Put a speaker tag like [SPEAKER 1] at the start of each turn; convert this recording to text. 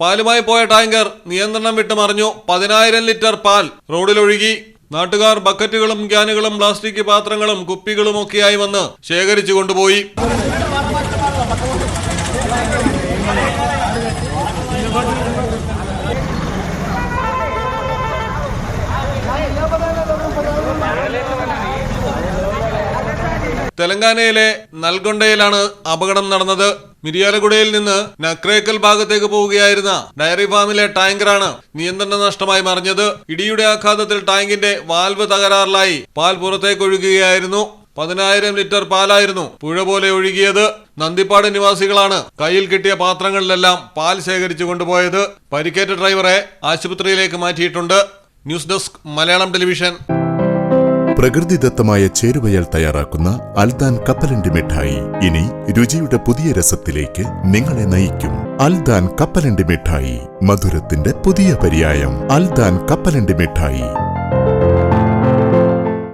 [SPEAKER 1] പാലുമായി പോയ ടാങ്കർ നിയന്ത്രണം വിട്ട് മറിഞ്ഞു. പതിനായിരം ലിറ്റർ പാൽ റോഡിലൊഴുകി. നാട്ടുകാർ ബക്കറ്റുകളും ക്യാനുകളും പ്ലാസ്റ്റിക് പാത്രങ്ങളും കുപ്പികളും ഒക്കെയായി വന്ന് ശേഖരിച്ചു കൊണ്ടുപോയി. തെലങ്കാനയിലെ നൽഗൊണ്ടയിലാണ് അപകടം നടന്നത്. മിരിയാലഗുഡയിൽ നിന്ന് നക്രേക്കൽ ഭാഗത്തേക്ക് പോവുകയായിരുന്ന ഡയറി ഫാമിലെ ടാങ്കറാണ് നിയന്ത്രണ നഷ്ടമായി മറിഞ്ഞത്. ഇടിയുടെ ആഘാതത്തിൽ ടാങ്കിന്റെ വാൽവ് തകരാറിലായി പാൽ പുറത്തേക്ക് ഒഴുകുകയായിരുന്നു. പതിനായിരം ലിറ്റർ പാലായിരുന്നു പുഴ പോലെ ഒഴുകിയത്. നന്ദിപ്പാട് നിവാസികളാണ് കയ്യിൽ കിട്ടിയ പാത്രങ്ങളിലെല്ലാം പാൽ ശേഖരിച്ചു കൊണ്ടുപോയത്. പരിക്കേറ്റ ഡ്രൈവറെ ആശുപത്രിയിലേക്ക് മാറ്റിയിട്ടുണ്ട്. News desk Malayalam television.
[SPEAKER 2] പ്രകൃതിദത്തമായ ചേരുവയാൽ തയ്യാറാക്കുന്ന അൽദാൻ കപ്പലണ്ടി മിഠായി. ഇനി രുചിയുടെ പുതിയ രസത്തിലേക്ക് നിങ്ങളെ നയിക്കും അൽദാൻ കപ്പലണ്ടി മിഠായി മധുരത്തിന്റെ പുതിയ പര്യായം. അൽദാൻ കപ്പലണ്ടി മിഠായി.